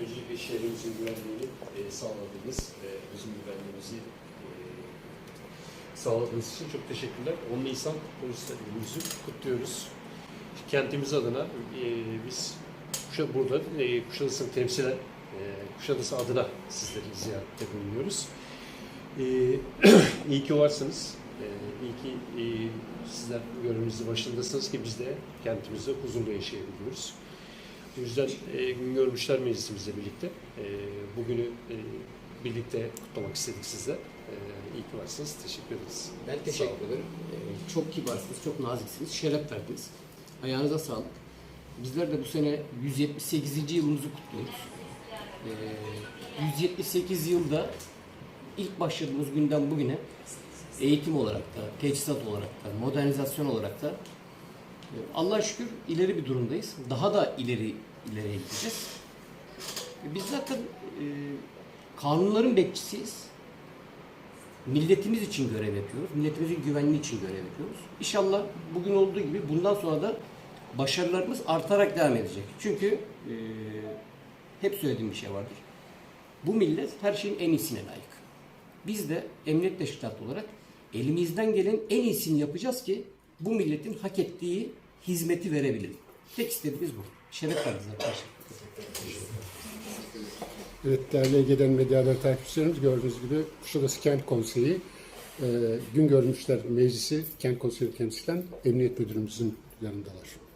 Öncelikle şehrimizin güvenliğini e, sağladığınız ve bizim güvenliğimizi e, sağladığınız için çok teşekkürler. 10 Nisan Polis Günümüzü kutluyoruz. Kentimiz adına e, biz burada e, Kuşadası'nı temsilen e, Kuşadası adına sizleri ziyarette bulunuyoruz. E, iyi ki varsınız. E, iyi ki e, sizler görevimizin başındasınız ki biz de kentimizde huzurla yaşayabiliyoruz. O yüzden e, Gün Görmüşler Meclisimizle birlikte e, bugünü e, birlikte kutlamak istedik sizle. E, iyi ki varsınız. Teşekkür ederiz. Ben teşekkür ederim. Ee, çok kibarsınız, çok naziksiniz, şeref verdiniz. Ayağınıza sağlık. Bizler de bu sene 178. yılımızı kutluyoruz. Ee, 178 yılda ilk başladığımız günden bugüne eğitim olarak da, teçhizat olarak da, modernizasyon olarak da e, Allah'a şükür ileri bir durumdayız. Daha da ileri ileriye gideceğiz. Biz zaten e, kanunların bekçisiyiz. Milletimiz için görev yapıyoruz. Milletimizin güvenliği için görev yapıyoruz. İnşallah bugün olduğu gibi bundan sonra da başarılarımız artarak devam edecek. Çünkü e, hep söylediğim bir şey vardır. Bu millet her şeyin en iyisine layık. Biz de emniyet teşkilatı olarak elimizden gelen en iyisini yapacağız ki bu milletin hak ettiği hizmeti verebilelim. Tek istediğimiz bu. Şeref verdiniz arkadaşlar. Evet, değerli Ege'den Medya Haber takipçilerimiz gördüğünüz gibi Kuşadası Kent Konseyi, e, Gün Görmüşler Meclisi Kent Konseyi temsilen Emniyet Müdürümüzün yanındalar.